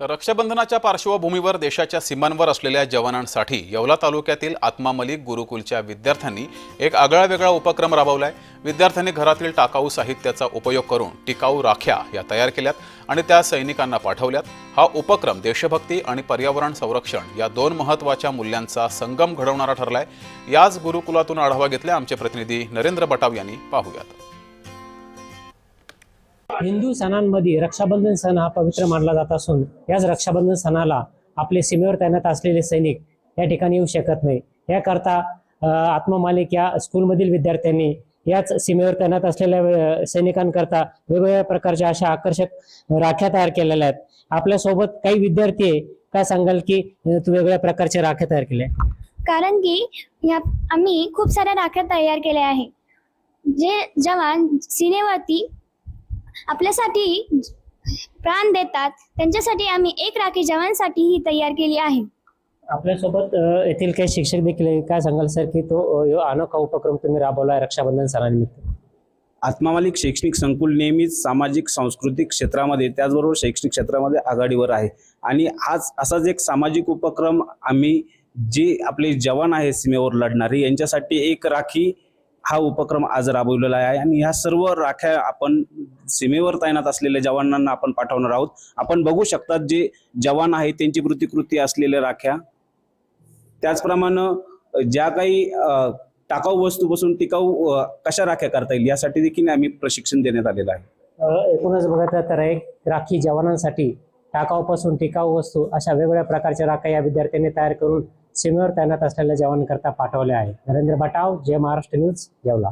तर रक्षाबंधनाच्या पार्श्वभूमीवर देशाच्या सीमांवर असलेल्या जवानांसाठी येवला तालुक्यातील आत्मा मलिक गुरुकुलच्या विद्यार्थ्यांनी एक आगळा वेगळा उपक्रम राबवलाय. विद्यार्थ्यांनी घरातील टाकाऊ साहित्याचा उपयोग करून टिकाऊ राख्या या तयार केल्यात आणि त्या सैनिकांना पाठवल्यात. हा उपक्रम देशभक्ती आणि पर्यावरण संरक्षण या दोन महत्त्वाच्या मूल्यांचा संगम घडवणारा ठरलाय. याच गुरुकुलातून आढावा घेतला आमचे प्रतिनिधी नरेंद्र बटाव यांनी. पाहूयात. हिंदू सणांमध्ये रक्षाबंधन सण हा पवित्र मानला जात असून याच रक्षाबंधन सणाला आपले सीमेवर तैनात असलेले सैनिक या ठिकाणी येऊ शकत नाही. याकरता आत्ममालिक या स्कूलमधील विद्यार्थ्यांनी याच सीमेवर तैनात असलेल्या सैनिकांकरता वेगवेगळ्या प्रकारच्या अशा आकर्षक राख्या तयार केलेल्या आहेत. आपल्यासोबत काही विद्यार्थी आहे. काय सांगाल की तू वेगवेगळ्या प्रकारच्या राख्या तयार केल्या आहेत? कारण की या आम्ही खूप साऱ्या राख्या तयार केल्या आहे जे जवान सीमेवरती आपल्यासाठी प्राण देतात. त्यांच्यासाठी आम्ही एक राखी जवानसाठी ही तयार केली आहे. आपल्यासोबत येथील काही शिक्षक देखील आहे. काय सांगाल सर की तो अनोखा उपक्रम तुम्ही राबवला रक्षाबंधन सणानिमित्त? आत्मामालिक शैक्षणिक संकुल नेहमीच सामाजिक सांस्कृतिक क्षेत्रामध्ये त्याचबरोबर शैक्षणिक क्षेत्रामध्ये आघाडीवर आहे. आणि आज असाच एक सामाजिक उपक्रम आम्ही जे आपले जवान आहेत सीमेवर लढणारे यांच्यासाठी एक राखी हा उपक्रम आज राबवलेला आहे आणि ह्या सर्व राख्या आपण सीमेवर तैनात असलेल्या जवानांना आपण पाठवणार आहोत. आपण बघू शकतात जे जवान आहेत त्यांची प्रतिकृती असलेल्या राख्या. त्याचप्रमाणे ज्या काही टाकाऊ टाकाऊ वस्तूपासून टिकाऊ कशा राख्या करता येईल यासाठी देखील आम्ही प्रशिक्षण देण्यात आलेलं आहे. एकूणच बघितलं तर एक राखी जवानांसाठी टाकाऊपासून टिकाऊ वस्तू अशा वेगवेगळ्या प्रकारच्या राख्या या विद्यार्थ्यांनी तयार करून सीमेवर तैनात असलेल्या जवानांकरता पाठवले आहे. नरेंद्र भटाव जय महाराष्ट्र न्यूज येवला.